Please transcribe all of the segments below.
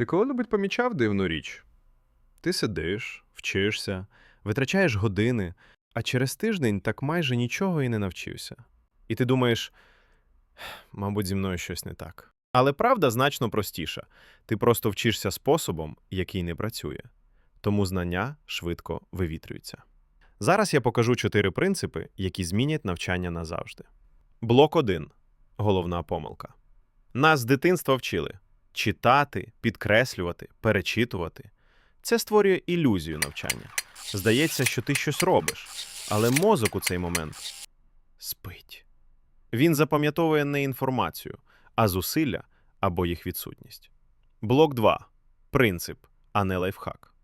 Ти коли-небудь помічав дивну річ? Ти сидиш, вчишся, витрачаєш години, а через тиждень так майже нічого і не навчився. І ти думаєш, мабуть, зі мною щось не так. Але правда значно простіша. Ти просто вчишся способом, який не працює. Тому знання швидко вивітрюються. Зараз я покажу чотири принципи, які змінять навчання назавжди. Блок 1. Головна помилка. Нас з дитинства вчили читати, підкреслювати, перечитувати. Це створює ілюзію навчання. Здається, що ти щось робиш, але мозок у цей момент спить. Він запам'ятовує не інформацію, а зусилля або їх відсутність. Блок 2. Принцип, а не лайфхак.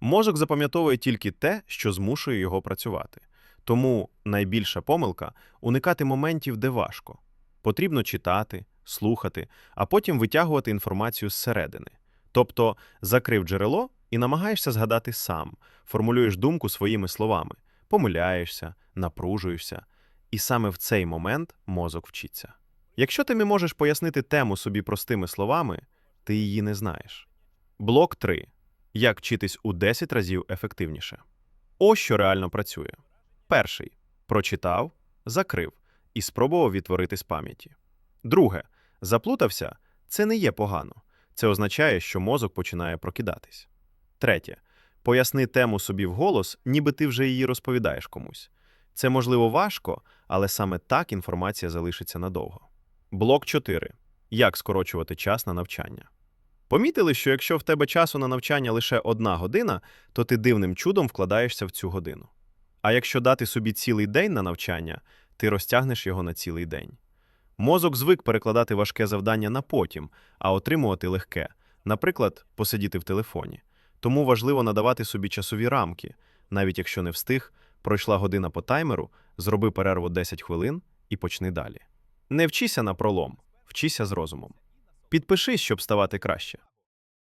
Мозок запам'ятовує тільки те, що змушує його працювати. Тому найбільша помилка уникати моментів, де важко. Потрібно читати, слухати, а потім витягувати інформацію зсередини. Тобто закрив джерело і намагаєшся згадати сам, формулюєш думку своїми словами, помиляєшся, напружуєшся, і саме в цей момент мозок вчиться. Якщо ти не можеш пояснити тему собі простими словами, ти її не знаєш. Блок 3. Як вчитись у 10 разів ефективніше. Ось що реально працює. Перший прочитав, закрив і спробував відтворити з пам'яті. Друге заплутався це не є погано. Це означає, що мозок починає прокидатись. Третє поясни тему собі вголос, ніби ти вже її розповідаєш комусь. Це можливо важко, але саме так інформація залишиться надовго. Блок 4. Як скорочувати час на навчання. Помітили, що якщо в тебе часу на навчання лише одна година, то ти дивним чудом вкладаєшся в цю годину. А якщо дати собі цілий день на навчання, ти розтягнеш його на цілий день. Мозок звик перекладати важке завдання на потім, а отримувати легке, наприклад, посидіти в телефоні. Тому важливо надавати собі часові рамки. Навіть якщо не встиг, пройшла година по таймеру, зроби перерву 10 хвилин і почни далі. Не вчися на пролом, вчися з розумом. Підпишись, щоб ставати краще.